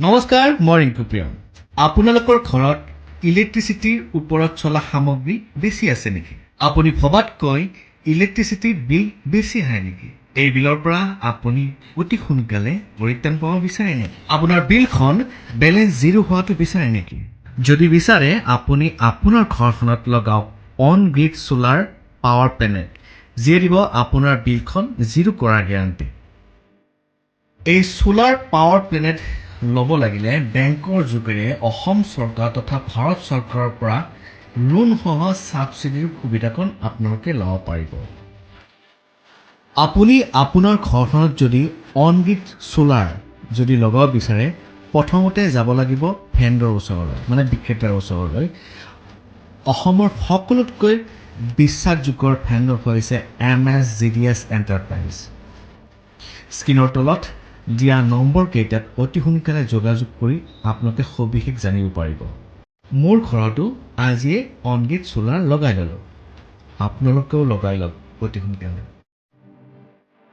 নমস্কাৰ মই ৰিংকু প্ৰিয়ম। আপোনালোকৰ ঘৰত ইলেক্ট্ৰিচিটিৰ ওপৰত চলা সামগ্ৰী বেছি আছে নেকি? আপুনি ভবাতকৈ ইলেক্ট্ৰিচিটিৰ বিল বেছি আহে নেকি? এই বিলৰ পৰা আপুনি অতি সোনকালে পৰিত্ৰাণ পাব বিচাৰে নেকি? আপোনাৰ বিলখন বেলেঞ্চ জিৰ' হোৱাটো বিচাৰে নেকি? যদি বিচাৰে আপুনি আপোনাৰ ঘৰখনত লগাওক on grid solar power panel যিয়ে দিব আপোনাৰ বিলখন জিৰ' কৰাৰ গেৰাণ্টি এই চ'লাৰ পাৱাৰ প্লেনেট ল'ব লাগিলে বেংকৰ যোগেৰে অসম চৰকাৰ তথা ভাৰত চৰকাৰৰ পৰা লোনসহ ছাবচিডিৰ সুবিধাকণ আপোনালোকে ল'ব পাৰিব। আপুনি আপোনাৰ ঘৰখনত যদি অন গ্ৰিড চ'লাৰ যদি লগাব বিচাৰে প্ৰথমতে যাব লাগিব ভেণ্ডৰ ওচৰলৈ মানে বিক্ৰেতাৰ ওচৰলৈ। অসমৰ সকলোতকৈ বিশ্বাসযোগ্য ভেণ্ডৰ হৈছে M S G D S enterprise. স্ক্ৰীনৰ তলত দিয়া নম্বৰকেইটাত অতি সোনকালে যোগাযোগ কৰি আপোনালোকে সবিশেষ জানিব পাৰিব। মোৰ ঘৰতো আজিয়ে অনগ্ৰিড চ'লাৰ লগাই ল'লোঁ। আপোনালোকেও লগাই লওক অতি সোনকালে।